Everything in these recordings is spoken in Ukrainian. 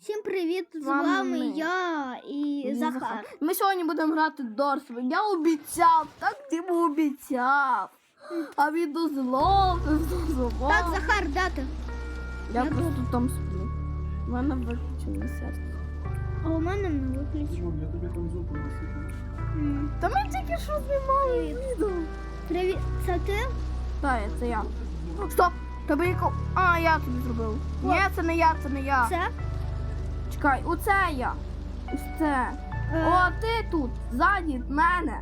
Всім привіт! З вами вами я і Захар. Ми сьогодні будемо грати Дорсве. Я обіцяв, так Діма обіцяв. А він дозволив, дозволив. Так, Захар, дати. Я я просто там сплю. У мене виключене серце. А у мене не виключу. Димон, я тобі там зуб. Та ми тільки що знімали відео. Привіт, це ти? Так, це я. Стоп! Тебе яко. А, я тобі зробив. Ні, це не я, це не я. Це? Чекай, оце я. Ось це. Е, О, ти тут, ззаді мене.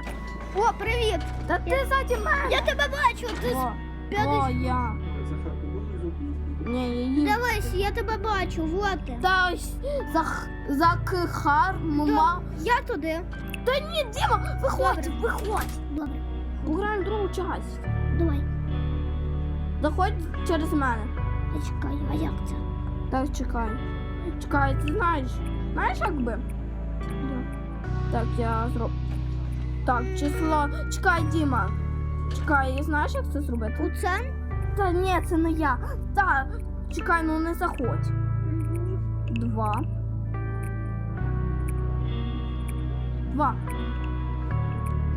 О, привіт! Та ти ззаді мене. Я тебе бачу! Ти з- О, п'ятий- о, я. Насипати? Ні. Дивись, я тебе бачу, вот ти. Та ось зах... закихар, мама. Я туди. Та ні, Діма, виходь, виходь. Добре, Пограємо другу часть. давай. Заходь через мене. Я чекаю, а як це? Так, чекай. Чекай, ти знаєш. Знаєш, як би? Так, я зроб. Так, число. Чекай, Діма. Чекай, знаєш, як це зробити? Оце? Та ні, це не я. Та, чекай, ну не заходь. Два. Два.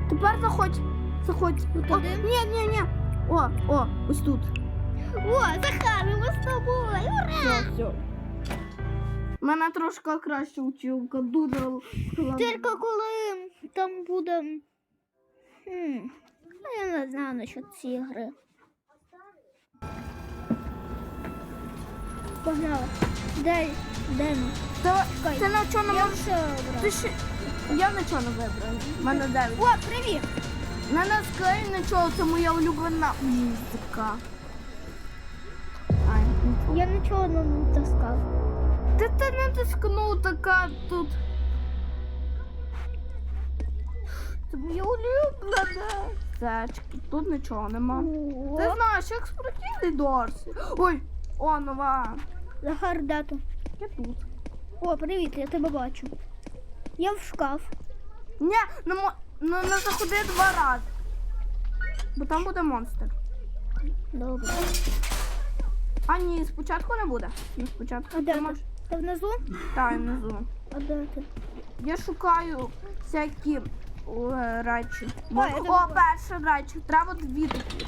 Тепер заходь. Заходь. О, ні, ні, ні. О, о, ось тут. О, Захар, ми з тобою! Ура! Все, все. Мене трошки краще училка, дуже. Тільки коли там буде. Хм, ну, я не знаю насчет цієї гри. Погнали. Де, де ми? Та, Чекай, ти на не Я все обрав. Ти ще... Я нічого не вибрав. Мене дев'ять. О, привіт! Не наскай нічого, це моя улюблена музика. Нічого. Не натискав. Ти ти не тискнув така тут. Це моя улюблена. Зачки, тут нічого нема. О, Ти знаєш, як спортивний Дорсі. Ой, о, нова. Захар, де ти? Я тут. О, привіт, я тебе бачу. Я в шкаф. Ні, не, мо... не, не заходи два рази. Бо там буде монстр. Добре. А ні, спочатку не буде. Не спочатку. А де Ти ти? можеш- Ти внизу? Та, й внизу. А де ти? Я шукаю всякі е, речі. Бо- Ой, я О, думала- перше речі. Треба дві такі.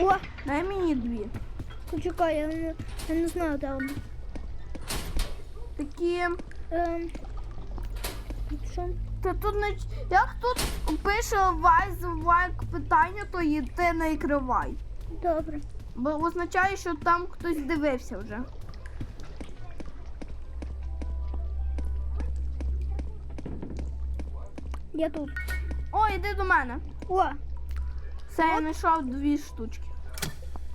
О, Дай мені дві. почекай, я не, я не знаю, де вона. Такі. Ем, що? Та тут не ч- як тут пише вайз вайк питання, то і ти не кривай. Добре. Бо означає, що там хтось дивився вже. Я тут. О, іди до мене. О, Все, я знайшов дві штучки.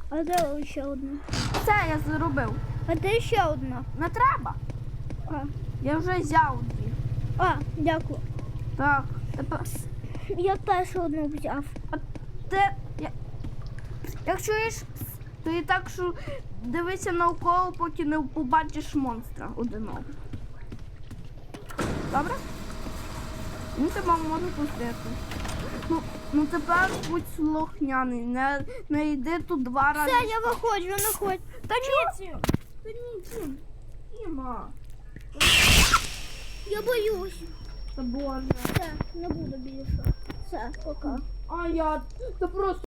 а де ще одна? Все, я зробив. А де ще одна? Не треба. А, Я вже взяв дві. а дякую. Так, тепер. Я теж одну взяв. А Ти. Я... Як чуєш, то і так, що дивися навколо, поки не побачиш монстра одиного. Добре? Ну, тебе можу пустити. Ну, ну тепер будь слухняний, не, не йди тут два рази. Все, я виходжу, не ходь. Та ні, та ні, Дім. Діма. Я боюсь. Та боже. Все, не буду більше. Все, пока. А я, та просто